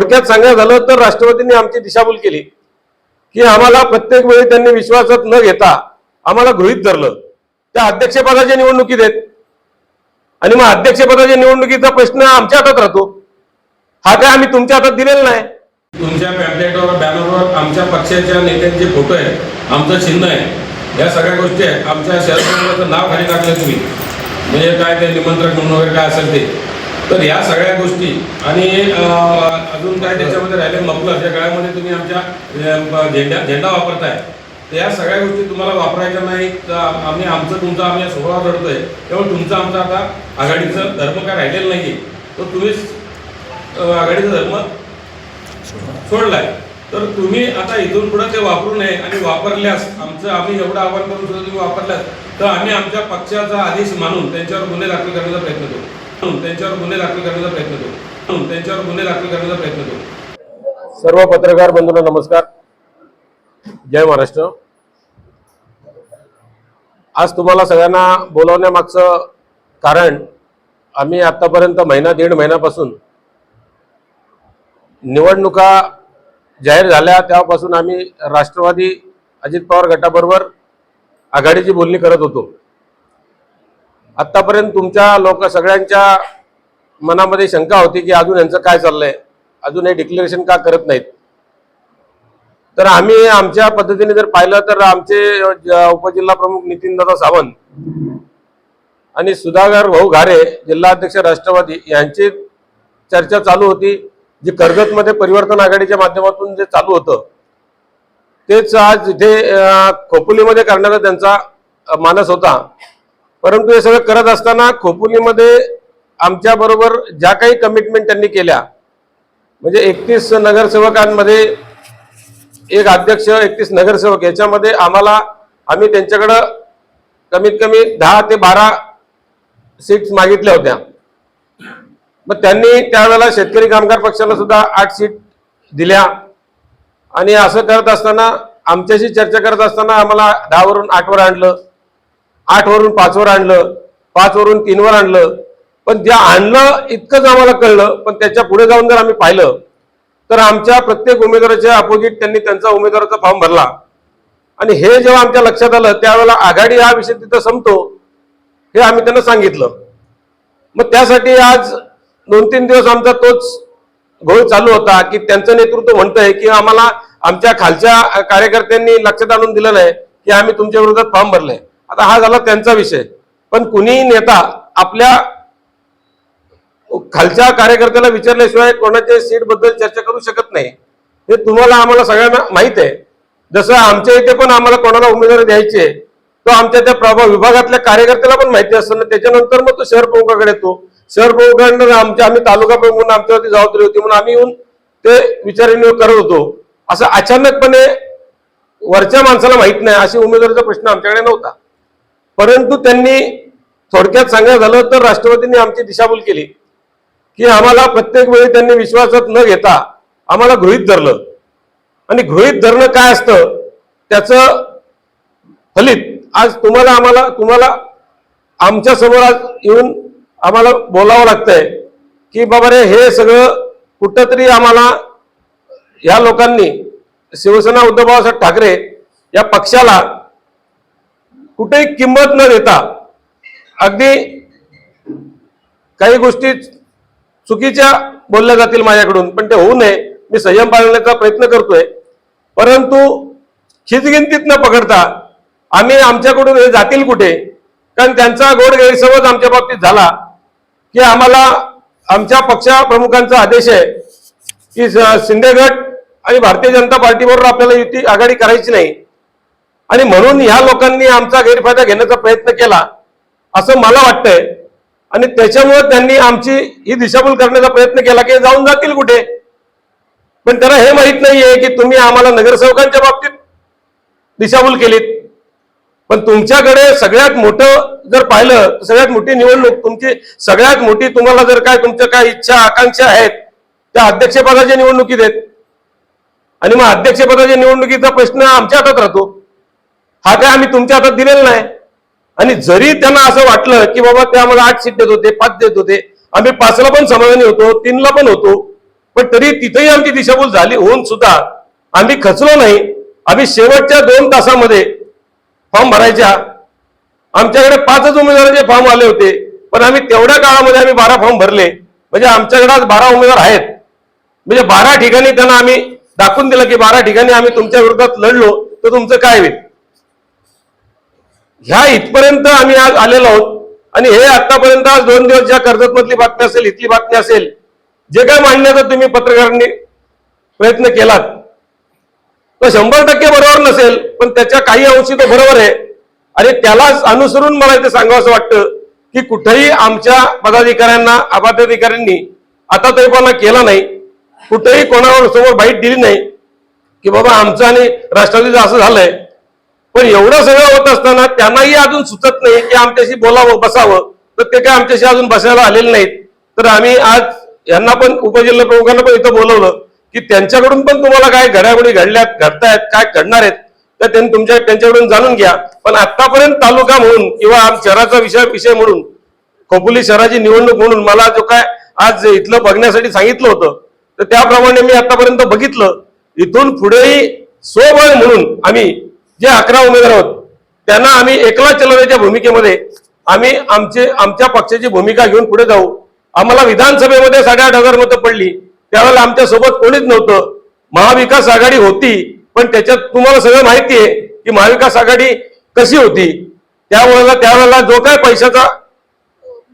थोडक्यात सांगायचं झालं तर राष्ट्रवादींनी आमची दिशाभूल केली. की आम्हाला प्रत्येक वेळी त्यांनी विश्वासात न घेता आम्हाला गृहित धरलं. त्या अध्यक्षपदाच्या निवडणुकीत आहेत. आणि मग अध्यक्षपदाच्या निवडणुकीचा प्रश्न आमच्या हातात राहतो. हा काय आम्ही तुमच्या हातात दिलेला नाही. तुमच्या पॅम्पलेटवर बॅनरवर आमच्या पक्षाच्या नेत्यांचे फोटो आहेत. आमचं चिन्ह आहे. या सगळ्या गोष्टी आहेत. आमच्या शहर नाव खाली टाकलं तुम्ही. म्हणजे काय ते निमंत्रक म्हणून वगैरे काय असेल ते. तर या सगळ्या गोष्टी आणि अजून काय त्याच्यामध्ये राहिले मफलर या गळ्यामध्ये तुम्ही आमच्या झेंडा झेंडा वापरताय तर या सगळ्या गोष्टी तुम्हाला वापरायच्या नाही तर आम्ही आमचं तुमचा आम्ही सोहळा लढतोय त्यामुळे तुमचं आमचा आता आघाडीचं धर्म काय राहिलेलं नाही तर तुम्हीच आघाडीचा धर्म सोडलाय. तर तुम्ही आता इथून पुढे ते वापरू नये आणि वापरल्यास आमचं आम्ही एवढं आवाहन करून सुद्धा तुम्ही वापरल्यास तर आम्ही आमच्या पक्षाचा आदेश मानून त्यांच्यावर गुन्हे दाखल करण्याचा प्रयत्न करू. त्यांच्यावर गुन्हे दाखल करण्याचा प्रयत्न करू. त्यांच्यावर गुन्हे दाखल करण्याचा प्रयत्न करू. सर्व पत्रकार बंधूंना नमस्कार. जय महाराष्ट्र. आज तुम्हाला सगळ्यांना बोलावण्यामागचं कारण आम्ही आतापर्यंत महिना दीड महिन्यापासून निवडणुका जाहीर झाल्या तेव्हापासून आम्ही राष्ट्रवादी अजित पवार गटाबरोबर आघाडीची बोलणी करत होतो. आतापर्यंत तुमच्या लोक सगळ्यांच्या मनामध्ये शंका होती की अजून यांचं काय चाललंय? अजून हे डिक्लेरेशन का करत नाहीत? तर आम्ही आमच्या पद्धतीने जर पाहिलं तर आमचे उपजिल्हा प्रमुख नितीनदादा सावंत आणि सुधाकर भाऊ घारे जिल्हाध्यक्ष राष्ट्रवादी यांची चर्चा चालू होती जी कर्जतमध्ये परिवर्तन आघाडीच्या माध्यमातून जे चालू होतं तेच आज इथे खोपोलीमध्ये करण्याचा त्यांचा मानस होता. परंतु हे सगळं करत असताना खोपोलीमध्ये आमच्या बरोबर ज्या काही कमिटमेंट त्यांनी केल्या म्हणजे एकतीस नगरसेवकांमध्ये एक अध्यक्ष एकतीस नगरसेवक याच्यामध्ये आम्हाला आम्ही त्यांच्याकडं कमीत कमी दहा ते बारा सीट्स मागितल्या होत्या. मग त्यांनी त्यावेळेला शेतकरी कामगार पक्षाला सुद्धा आठ सीट दिल्या. आणि असं करत असताना आमच्याशी चर्चा करत असताना आम्हाला दहावरून आठवर आणलं. आठवरून पाचवर आणलं पाचवरून तीनवर आणलं. पण जे आणलं इतकंच आम्हाला कळलं. पण त्याच्या पुढे जाऊन जर आम्ही पाहिलं तर आमच्या प्रत्येक उमेदवाराच्या अपोजिट त्यांनी त्यांचा उमेदवाराचा फॉर्म भरला. आणि हे जेव्हा आमच्या लक्षात आलं त्यावेळेला आघाडी हा विषय तिथं संपतो हे आम्ही त्यांना सांगितलं. मग त्यासाठी आज दोन तीन दिवस आमचा तोच घोळ चालू होता की त्यांचं नेतृत्व म्हणतंय की आम्हाला आमच्या खालच्या कार्यकर्त्यांनी लक्षात आणून दिलं नाही की आम्ही तुमच्या विरोधात फॉर्म भरले आता हा झाला त्यांचा विषय. पण कुणीही नेता आपल्या खालच्या कार्यकर्त्याला विचारल्याशिवाय कोणाच्या सीटबद्दल चर्चा करू शकत नाही. हे तुम्हाला आम्हाला सगळ्यांना माहीत आहे. जसं आमच्या इथे पण आम्हाला कोणाला उमेदवारी द्यायचे तो आमच्या त्या प्रभाव विभागातल्या कार्यकर्त्याला पण माहिती असतं ना त्याच्यानंतर मग तो शहर प्रमुखाकडे येतो. शहर प्रमुखाकडनं आमच्या आम्ही तालुका प्रमुख म्हणून आमच्यावरती जबाबदारी होती म्हणून आम्ही येऊन ते विचारविनिमय करत होतो. असं अचानकपणे वरच्या माणसाला माहीत नाही अशी उमेदवारीचा प्रश्न आमच्याकडे नव्हता. परंतु त्यांनी थोडक्यात सांगायचं झालं तर राष्ट्रवादींनी आमची दिशाभूल केली. की आम्हाला प्रत्येक वेळी त्यांनी विश्वासात न घेता आम्हाला गृहित धरलं. आणि गृहीत धरणं काय असतं? त्याचं फलित आज तुम्हाला आम्हाला तुम्हाला आमच्यासमोर आज येऊन आम्हाला बोलावं लागतंय की बाबा रे हे सगळं कुठंतरी आम्हाला ह्या लोकांनी शिवसेना उद्धव बाळासाहेब ठाकरे या पक्षाला कुठेही किंमत न देता अगदी काही गोष्टी चुकीच्या बोलल्या जातील माझ्याकडून पण ते होऊ नये. मी संयम पाळण्याचा प्रयत्न करतोय. परंतु खिचगिंतीत न पकडता आम्ही आमच्याकडून हे जातील कुठे? कारण त्यांचा गोड गैरसमज आमच्या बाबतीत झाला की आम्हाला आमच्या पक्षा प्रमुखांचा आदेश आहे की स- शिंदे गट आणि भारतीय जनता पार्टीबरोबर आपल्याला युती आघाडी करायची नाही. आणि म्हणून ह्या लोकांनी आमचा गैरफायदा घेण्याचा प्रयत्न केला असं मला वाटतंय. आणि त्याच्यामुळे त्यांनी आमची ही दिशाभूल करण्याचा प्रयत्न केला की जाऊन जातील कुठे. पण त्यांना हे माहीत नाहीये की तुम्ही आम्हाला नगरसेवकांच्या बाबतीत दिशाभूल केलीत. पण तुमच्याकडे सगळ्यात मोठं जर पाहिलं तर सगळ्यात मोठी निवडणूक तुमची सगळ्यात मोठी तुम्हाला जर काय तुमच्या काय इच्छा आकांक्षा आहेत त्या अध्यक्षपदाच्या निवडणुकीत आहेत. आणि मग अध्यक्षपदाच्या निवडणुकीचा प्रश्न आमच्या हातात राहतो. हा काय आम्ही तुमच्या हातात दिलेला नाही. आणि जरी त्यांना असं वाटलं की बाबा ते आम्हाला आठ सीट देत होते पाच देत होते आम्ही पाचला पण समाधानी होतो तीनला पण होतो. पण तरी तिथेही आमची दिशाभूल झाली होऊन सुद्धा आम्ही खचलो नाही. आम्ही शेवटच्या दोन तासामध्ये फॉर्म भरायच्या. आमच्याकडे पाचच उमेदवारांचे फॉर्म आले होते पण आम्ही तेवढ्या काळामध्ये आम्ही बारा फॉर्म भरले. म्हणजे आमच्याकडे आज बारा उमेदवार आहेत. म्हणजे बारा ठिकाणी त्यांना आम्ही दाखवून दिलं की बारा ठिकाणी आम्ही तुमच्या विरोधात लढलो. तर तुमचं काय होईल? ह्या इथपर्यंत आम्ही आज आलेलो आहोत. आणि हे आतापर्यंत आज दोन दिवस ज्या कर्जत मधली बातमी असेल इथली बातमी असेल जे काय मांडण्याचा तुम्ही पत्रकारांनी प्रयत्न केलात तो शंभर टक्के बरोबर नसेल पण त्याच्या काही अंशी तो बरोबर आहे. आणि त्यालाच अनुसरून मला इथे सांगावं असं वाटतं की कुठेही आमच्या पदाधिकाऱ्यांना अबाधिकाऱ्यांनी आता तरीपणा केला नाही कुठेही कोणावर समोर बाईट दिली नाही की बाबा आमचं आणि राष्ट्रवादीचं असं झालंय. पण एवढं सगळं होत असताना त्यांनाही अजून सुचत नाही की आमच्याशी बोलावं बसावं. तर ते काय आमच्याशी अजून बसायला आलेले नाहीत. तर आम्ही आज यांना पण उपजिल्हा प्रमुखांना पण इथं बोलवलं की त्यांच्याकडून पण तुम्हाला काय घडामोडी घडल्यात घडतायत काय घडणार आहेत तर त्यांनी तुमच्या त्यांच्याकडून जाणून घ्या. पण आतापर्यंत तालुका म्हणून किंवा आम शहराचा विषय विषय म्हणून खोपोली शहराची निवडणूक म्हणून मला जो काय आज इथलं बघण्यासाठी सांगितलं होतं तर त्याप्रमाणे मी आतापर्यंत बघितलं. इथून पुढेही स्वबळ म्हणून आम्ही जे अकरा उमेदवार आहोत त्यांना आम्ही एकला चलवण्याच्या भूमिकेमध्ये आम्ही आमचे आमच्या पक्षाची भूमिका घेऊन पुढे जाऊ. आम्हाला विधानसभेमध्ये साडेआठ हजार मतं पडली. त्यावेळेला आमच्यासोबत कोणीच नव्हतं. महाविकास आघाडी होती पण त्याच्यात तुम्हाला सगळं माहिती आहे की महाविकास आघाडी कशी होती. त्यावेळेला त्यावेळेला जो काय पैशाचा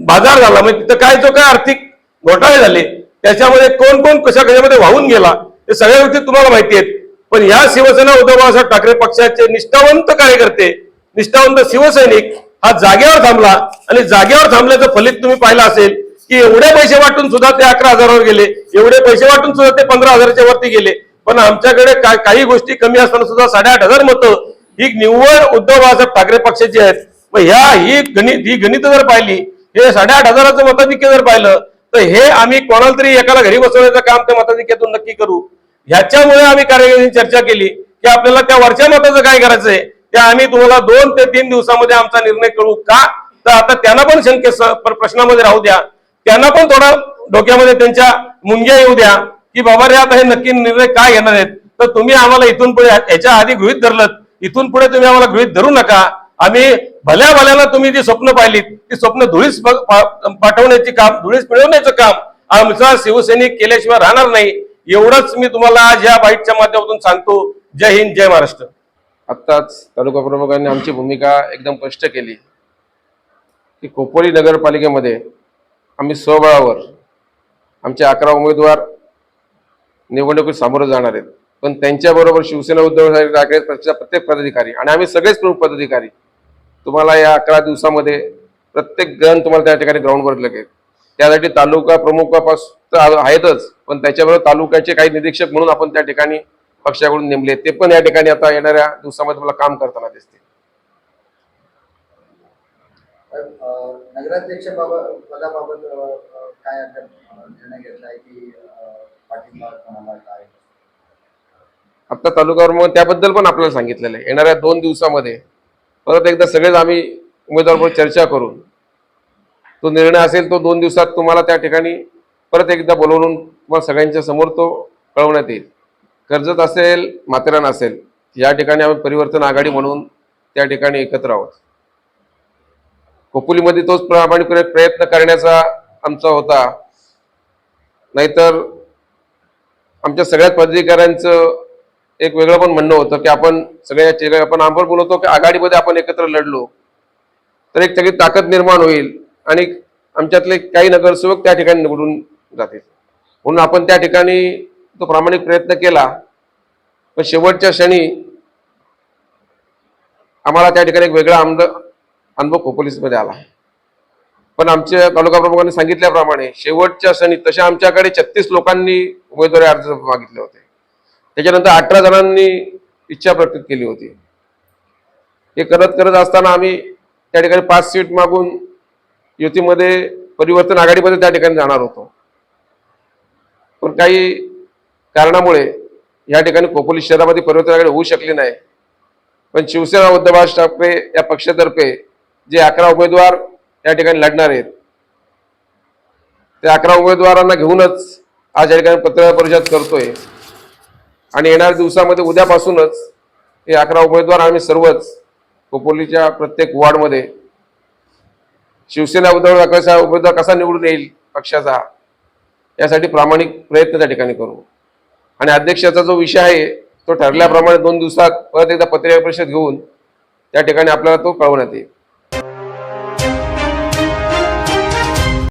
बाजार झाला म्हणजे तिथं काय जो काय आर्थिक घोटाळे झाले त्याच्यामध्ये कोण कोण कशा कशामध्ये वाहून गेला हे सगळ्या गोष्टी तुम्हाला माहिती आहेत. पण या शिवसेना उद्धव बाळासाहेब ठाकरे पक्षाचे निष्ठावंत कार्यकर्ते निष्ठावंत शिवसैनिक हा जागेवर थांबला आणि जागेवर थांबल्याचं फलित तुम्ही पाहिलं असेल की एवढे पैसे वाटून सुद्धा ते अकरा हजारावर गेले एवढे पैसे वाटून सुद्धा ते पंधरा हजाराच्या वरती गेले. पण आमच्याकडे का- काही गोष्टी कमी असताना सुद्धा साडेआठ हजार मतं ही निव्वळ उद्धव बाळासाहेब ठाकरे पक्षाची आहेत. मग ह्या ही गणित ही गणित जर पाहिली हे साडेआठ हजाराचं मताधिक्य जर पाहिलं तर हे आम्ही कोणाला तरी एकाला घरी बसवण्याचं काम त्या मताधिक्यातून नक्की करू. ह्याच्यामुळे आम्ही कार्यकर्त्यांनी चर्चा केली की आपल्याला त्या वरच्या मताचं काय करायचंय? ते आम्ही तुम्हाला दोन ते तीन दिवसामध्ये आमचा निर्णय करू का? तर आता त्यांना पण शंके प्रश्नामध्ये राहू द्या. त्यांना पण थोडा डोक्यामध्ये त्यांच्या मुंग्या येऊ द्या की बाबा रे आता हे नक्की निर्णय काय घेणार आहेत? तर तुम्ही आम्हाला इथून पुढे याच्या आधी गृहित धरलं इथून पुढे तुम्ही आम्हाला गृहित धरू नका. आम्ही भल्या भल्याला तुम्ही जी स्वप्न पाहिलीत ती स्वप्न धुळीस पाठवण्याची काम धुळीस मिळवण्याचं काम आमचा शिवसैनिक केल्याशिवाय राहणार नाही. एवढंच मी तुम्हाला आज या बाईटच्या माध्यमातून सांगतो. जय हिंद जय महाराष्ट्र. आत्ताच तालुका प्रमुखांनी आमची भूमिका एकदम स्पष्ट केली. की खोपोली नगरपालिकेमध्ये आम्ही स्वबळावर आमचे अकरा उमेदवार निवडणुकीत सामोरं जाणार आहेत. पण त्यांच्याबरोबर शिवसेना उद्धव ठाकरे पक्षाचे प्रत्येक पदाधिकारी आणि आम्ही सगळेच प्रमुख पदाधिकारी तुम्हाला या अकरा दिवसामध्ये प्रत्येक जण तुम्हाला त्या ठिकाणी ग्राउंडवर लगेल त्यासाठी तालुका प्रमुखापासून तर आहेतच पण त्याच्याबरोबर तालुक्याचे काही निरीक्षक म्हणून आपण त्या ठिकाणी पक्षाकडून नेमले. ते पण या ठिकाणी आता येणाऱ्या दिवसामध्ये मला काम करताना दिसते नगराध्यक्ष पदाबाबत काय आता निर्णय घेतलाय की तालुक्यावर मग त्याबद्दल पण आपल्याला सांगितलेलं आहे. येणाऱ्या दोन दिवसामध्ये परत एकदा सगळेच आम्ही उमेदवाराबरोबर चर्चा करून तो निर्णय असेल तो दोन दिवसात तुम्हाला त्या ठिकाणी परत एकदा बोलवून तुम्हाला सगळ्यांच्या समोर तो कळवण्यात येईल. कर्जत असेल माथेरान असेल या ठिकाणी आम्ही परिवर्तन आघाडी म्हणून त्या ठिकाणी एकत्र आहोत. खोपोलीमध्ये तोच प्रामाणिकपणे प्रयत्न करण्याचा आमचा होता. नाहीतर आमच्या सगळ्याच पदाधिकाऱ्यांचं एक वेगळं पण म्हणणं होतं की आपण सगळ्या आपण आपण बोलवतो की आघाडीमध्ये आपण एकत्र लढलो. तर एक सगळी ताकद निर्माण होईल. आणि आमच्यातले काही नगरसेवक त्या ठिकाणी निवडून जातील. म्हणून आपण त्या ठिकाणी तो प्रामाणिक प्रयत्न केला. पण शेवटच्या क्षणी आम्हाला त्या ठिकाणी एक वेगळा आमद अनुभव खोपोलीसमध्ये आला. पण आमच्या तालुका प्रमुखांनी सांगितल्याप्रमाणे शेवटच्या क्षणी तशा आमच्याकडे छत्तीस लोकांनी उमेदवारी अर्ज मागितले होते. त्याच्यानंतर अठरा जणांनी इच्छा प्रकट केली होती. हे करत करत असताना आम्ही त्या ठिकाणी पाच सीट मागून युतीमध्ये परिवर्तन आघाडीमध्ये त्या ठिकाणी जाणार होतो. पण काही कारणामुळे या ठिकाणी खोपोली शहरामध्ये परिवर्तन आघाडी होऊ शकली नाही. पण शिवसेना उद्धव ठाकरे या पक्षातर्फे जे अकरा उमेदवार या ठिकाणी लढणार आहेत त्या अकरा उमेदवारांना घेऊनच आज या ठिकाणी पत्रकार परिषद करतोय. आणि येणाऱ्या दिवसामध्ये उद्यापासूनच हे अकरा उमेदवार आम्ही सर्वच खोपोलीच्या प्रत्येक वॉर्डमध्ये शिवसेना उद्धव ठाकरेचा उमेदवार कसा निवडून येईल पक्षाचा यासाठी प्रामाणिक प्रयत्न त्या ठिकाणी करू. आणि अध्यक्षाचा जो विषय आहे तो ठरल्याप्रमाणे दोन दिवसात परत एकदा पत्रकार परिषद घेऊन त्या ठिकाणी आपल्याला तो कळवण्यात येईल.